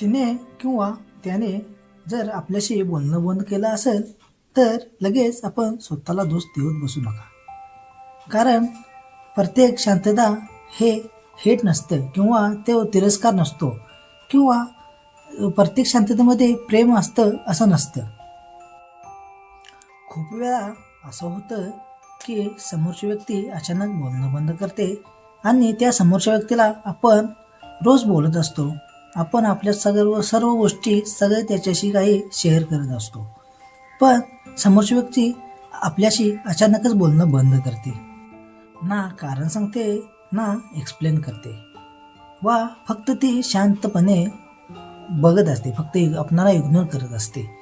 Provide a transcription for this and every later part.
तिने किंवा त्याने जर आपल्याशी बोलणं बंद केलं असेल तर लगेच आपण स्वतःला दोष देऊन बसू नका. कारण प्रत्येक शांतता हे हेट नसतं किंवा तो तिरस्कार नसतो किंवा प्रत्येक शांततेमध्ये प्रेम असतं असं नसतं. खूप वेळा असं होतं की समोरची व्यक्ती अचानक बोलणं बंद करते आणि त्या समोरच्या व्यक्तीला आपण रोज बोलत असतो. आपण आपल्या सर्व सर्व गोष्टी सगळे त्याच्याशी काही शेअर करत असतो. पण समोरची व्यक्ती आपल्याशी अचानकच बोलणं बंद करते. ना कारण सांगते ना एक्सप्लेन करते. वा फक्त ती शांतपणे बघत असते फक्त आपणाला इग्नोर करत असते.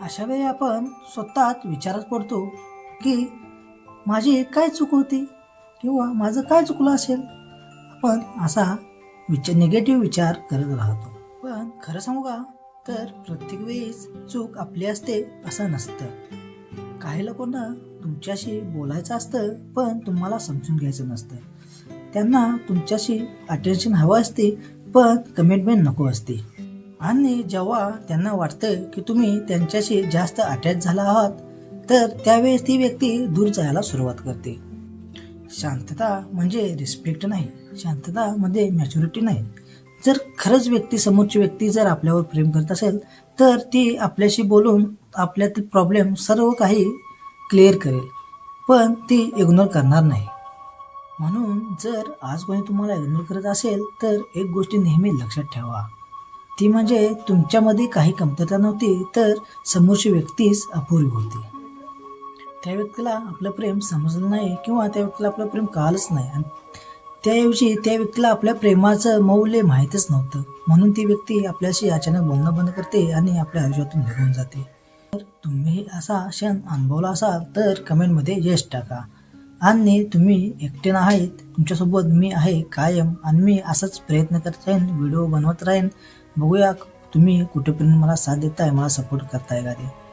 अशा वेळी आपण स्वतःच विचारात पडतो की माझी काय चूक होती? किंवा माझं काय चुकलं असेल? आपण असा विचार निगेटिव्ह विचार करत राहतो. पण खरं सांगू का? तर प्रत्येक वेळेस चूक आपली असते असं नसतं. काही लोकांना तुमच्याशी बोलायचं असतं पण तुम्हाला समजून घ्यायचं नसतं. त्यांना तुमच्याशी अटेन्शन हवं असते पण कमिटमेंट नको असते. आणि जेव्हा त्यांना वाटतं की तुम्ही त्यांच्याशी जास्त अटॅच झाला आहात तर त्यावेळेस ती व्यक्ती दूर जायला सुरुवात करते. शांतता म्हणजे रिस्पेक्ट नाही शांतता म्हणजे मध्ये मॅच्युरिटी नाही. जर खरंच व्यक्ती समोरची व्यक्ती जर आपल्यावर प्रेम करत असेल तर ती आपल्याशी बोलून आपल्यातील प्रॉब्लेम सर्व काही क्लिअर करेल. पण ती इग्नोर करणार नाही. म्हणून जर आज कोणी तुम्हाला इग्नोर करत असेल तर एक गोष्ट नेहमी लक्षात ठेवा. ती म्हणजे तुमच्यामध्ये काही कमतरता नव्हती तर समोरची व्यक्तीच अपुरी होती. त्या व्यक्तीला आपलं प्रेम समजलं नाही किंवा त्या व्यक्तीला आपलं प्रेम कळालंच नाही. आणि त्याऐवजी त्या व्यक्तीला आपल्या प्रेमाचं मौल्य माहीतच नव्हतं. म्हणून ती व्यक्ती आपल्याशी अचानक बोलणं बंद करते आणि आपल्या आयुष्यातून निघून जाते. तर तुम्ही असा क्षण अनुभवला असाल तर कमेंटमध्ये यश टाका. आणि तुम्ही एकटे नाहीत. तुमच्यासोबत मी आहे कायम आणि मी असाच प्रयत्न करत राहीन व्हिडिओ बनवत राहीन. बघूया तुम्ही कुठेपर्यंत मला साथ देताय मला सपोर्ट करताय का ते.